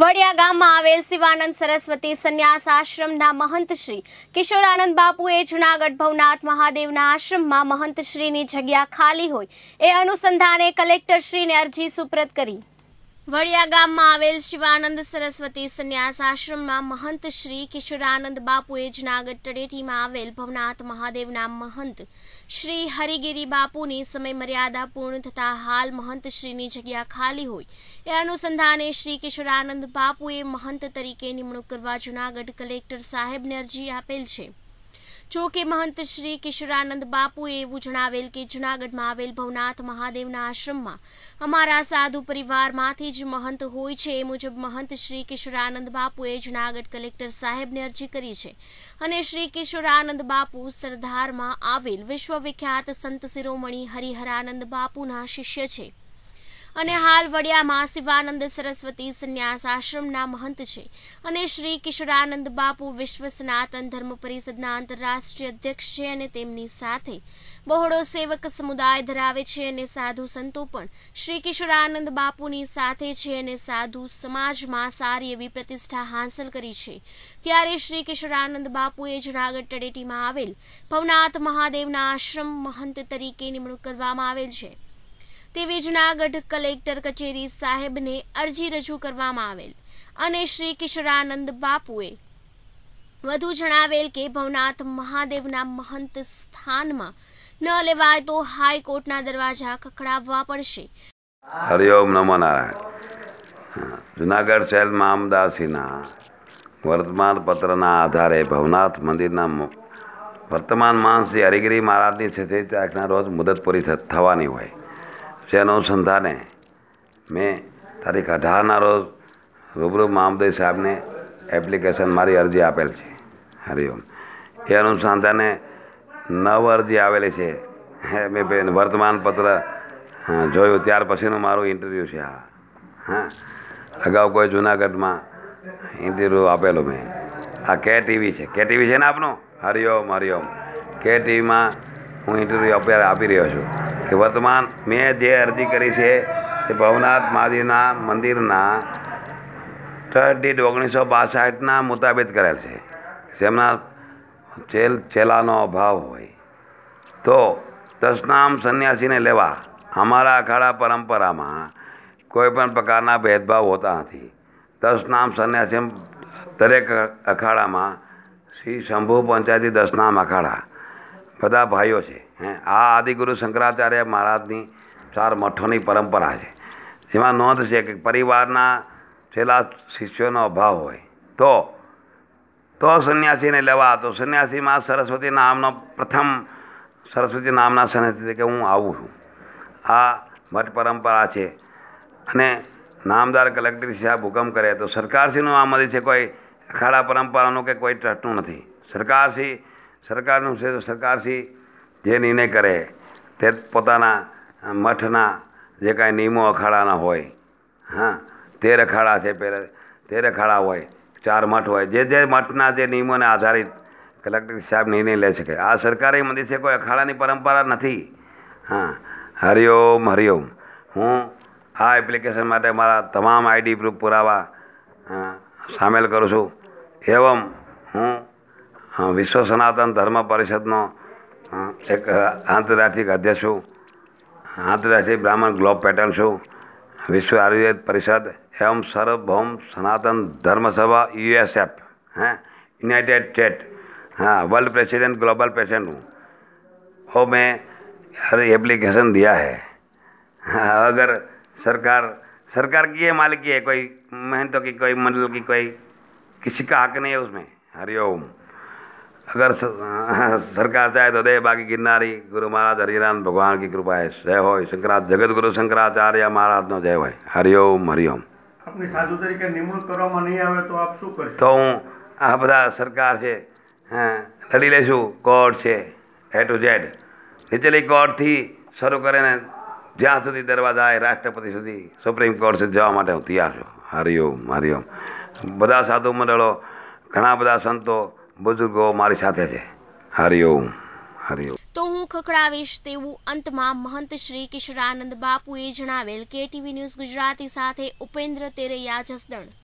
વડિયા ગામમાં આવેલ શિવાનંદ સરસ્વતી સંન્યાસ આશ્રમના મહંત શ્રી કિશોરાનંદ બાપુએ જૂનાગઢ ભવનાથ મહાદેવના આશ્રમમાં મહંત શ્રીની જગ્યા ખાલી હોય એ અનુસંધાને કલેક્ટર શ્રીને અરજી સુપ્રત કરી. વડિયા ગામમાં આવેલ શિવાનંદ સરસ્વતી સંન્યાસ આશ્રમમાં મહંત શ્રી કિશોરાનંદ બાપુએ જૂનાગઢ તળેટીમાં આવેલ ભવનાથ મહાદેવના મહંત શ્રી હરિગીરી બાપુની સમય મર્યાદા પૂર્ણ થતા હાલ મહંત શ્રીની જગ્યા ખાલી હોય. એ અનુસંધાને શ્રી કિશોરાનંદ બાપુએ મહંત તરીકે નિમણૂક કરવા જૂનાગઢ કલેક્ટર સાહેબને અરજી આપેલ છે. જો કે મહંત શ્રી કિશોરાનંદ બાપુએ એવું જણાવેલ કે જૂનાગઢમાં આવેલ ભવનાથ મહાદેવના આશ્રમમાં અમારા સાધુ પરિવારમાંથી જ મહંત હોય છે. એ મુજબ મહંત શ્રી કિશોરાનંદ બાપુએ જૂનાગઢ કલેક્ટર સાહેબને અરજી કરી છે અને શ્રી કિશોરાનંદ બાપુ સરદારમાં આવેલ વિશ્વવિખ્યાત સંત શિરોમણી હરિહરાનંદ બાપુના શિષ્ય છે. અને હાલ વડિયામાં શિવાનંદ સરસ્વતી સંન્યાસ આશ્રમના મહંત છે. અને શ્રી કિશોરાનંદ બાપુ વિશ્વ સનાતન ધર્મ પરિષદના આંતરરાષ્ટ્રીય અધ્યક્ષ છે અને તેમની સાથે બહોળો સેવક સમુદાય ધરાવે છે અને સાધુ સંતો પણ શ્રી કિશોરાનંદ બાપુની સાથે છે અને સાધુ સમાજમાં સારી એવી પ્રતિષ્ઠા હાંસલ કરી છે. ત્યારે શ્રી કિશોરાનંદ બાપુએ જુનાગઢ તળેટીમાં આવેલ ભવનાથ મહાદેવના આશ્રમ મહંત તરીકે નિમણૂક કરવામાં આવેલ છે. તેવી જૂનાગઢ કલેક્ટર કચેરી સાહેબને અરજી રજૂ કરવામાં આવેલ અને શ્રી કિશોરાનંદ બાપુએ વધુ જણાવેલ કે ભવનાથ મહાદેવના મહંત સ્થાનમાં ન લેવાય તો હાઈકોર્ટના દરવાજા ખખડાવવા પડશે. હરિઓમ નમો નારાયણ. જુનાગઢ શહેર મામદાસીના વર્તમાન પત્રના આધારે ભવનાથ મંદિરના વર્તમાન માન શ્રી મહારાજની છેલ્લી તારીખના રોજ મુદત પૂરી થવાની હોય. જે અનુસંધાને મેં તારીખ અઢારના રોજ રૂબરૂ મામદેવ સાહેબને એપ્લિકેશન મારી અરજી આપેલ છે. હરિઓમ એ અનુસંધાને નવ અરજી આવેલી છે. મેં વર્તમાન પત્ર જોયું. ત્યાર પછીનું મારું ઇન્ટરવ્યૂ છે આ. હા. અગાઉ કોઈ જુનાગઢમાં ઇન્ટરવ્યૂ આપેલું મેં. આ કે ટીવી છે. કે ટીવી છે ને આપનું? હરિઓમ હરિઓમ કે ટીવીમાં હું ઇન્ટરવ્યૂ અત્યારે આપી રહ્યો છું. કે વર્તમાન મેં જે અરજી કરી છે તે ભવનાથ મહાદેવના મંદિરના થર્ડ દીઠ ઓગણીસો બાસઠના મુતાબિત કરેલ છે. જેમના ચેલ, ચેલાનો અભાવ હોય. તો દસનામ સંન્યાસીને લેવા અમારા અખાડા પરંપરામાં કોઈ પણ પ્રકારના ભેદભાવ હોતા નથી. દસનામ સંન્યાસી દરેક અખાડામાં શ્રી શંભુ પંચાયતી દસનામ અખાડા બધા ભાઈઓ છે, હે. આ આદિગુરુ શંકરાચાર્ય મહારાજની ચાર મઠોની પરંપરા છે. જેમાં નોંધ છે કે પરિવારના છેલ્લા શિષ્યોનો અભાવ હોય, તો તો સંન્યાસીને લેવા, તો સંન્યાસીમાં સરસ્વતી નામનો પ્રથમ સરસ્વતી નામના સંન્યાસી તરીકે હું આવું છું. આ મઠ પરંપરા છે અને નામદાર કલેક્ટર સાહેબ હુકમ કરે, તો સરકારશ્રીનું આમાંથી છે, કોઈ અખાડા પરંપરાનું કે કોઈ ટ્રસ્ટનું નથી. સરકારશ્રી સરકારનું છે તો સરકારશ્રી જે નિર્ણય કરે તે પોતાના મઠના જે કાંઈ નિયમો અખાડાના હોય, હા, તેર અખાડા છે પહેલાં, તેર અખાડા હોય, ચાર મઠ હોય, જે જે મઠના જે નિયમોને આધારિત કલેક્ટર સાહેબ નિર્ણય લઈ શકે આ સરકારી મંદિર છે, કોઈ અખાડાની પરંપરા નથી, હા, હરિઓમ હરિઓમ. હું આ એપ્લિકેશન માટે મારા તમામ આઈડી પ્રૂફ પુરાવા સામેલ કરું છું. એવમ હું વિશ્વ સનાતન ધર્મ પરિષદનો અ, એક અ, આંતરરાષ્ટ્રીય અધ્યક્ષ છું આંતરરાષ્ટ્રીય બ્રાહ્મણ ગ્લોબ પેટર્ન છું વિશ્વ આયુર્વેદ પરિષદ એવં સર્વભૌમ સનાતન ધર્મ સભા यूएसएफ हैं यूनाइटेड स्टेट हाँ वर्ल्ड प्रेसिडेंट ग्लोबल प्रेसिडेंट हूँ वो मैं हर एप्लीकेशन दिया है हाँ, अगर सरकार सरकार की है मालिक की है कोई मेहनतों की कोई मंडल की कोई किसी का हक नहीं है उसमें हरिओम अगर स- सरकार चाहे तो दे बाकी गिरनारी गुरु महाराज हरिराम भगवान की कृपा है जय हो शंकरा जगत गुरु शंकराचार्य महाराज નો જય હોય હરિઓમ હરિઓમ આપની સાધુ તરીકે નિમણૂક કરવામાં નહીં આવે તો આપ શું કરશો તો હું આ બધા સરકાર છે હા લડી લઈશું કોર્ટ છે એ ટુ ઝેડ નીચેલી કોર્ટથી શરૂ કરીને જ્યાં સુધી દરવાજા આવે રાષ્ટ્રપતિ સુધી સુપ્રીમ કોર્ટ સુધી જવા માટે હું તૈયાર છું હરિઓમ હરિઓમ બધા સાધુ મંડળો ઘણા બધા સંતો બુઝુર્ગો મારી સાથે છે. હરિઓમ હરિઓમ તો હું ખખડાવીશ તેવું અંતમાં મહંત શ્રી કિશોરાનંદ બાપુએ જણાવેલ કે ટીવી ન્યૂઝ ગુજરાતી સાથે ઉપેન્દ્ર તેરૈયા જસદણ.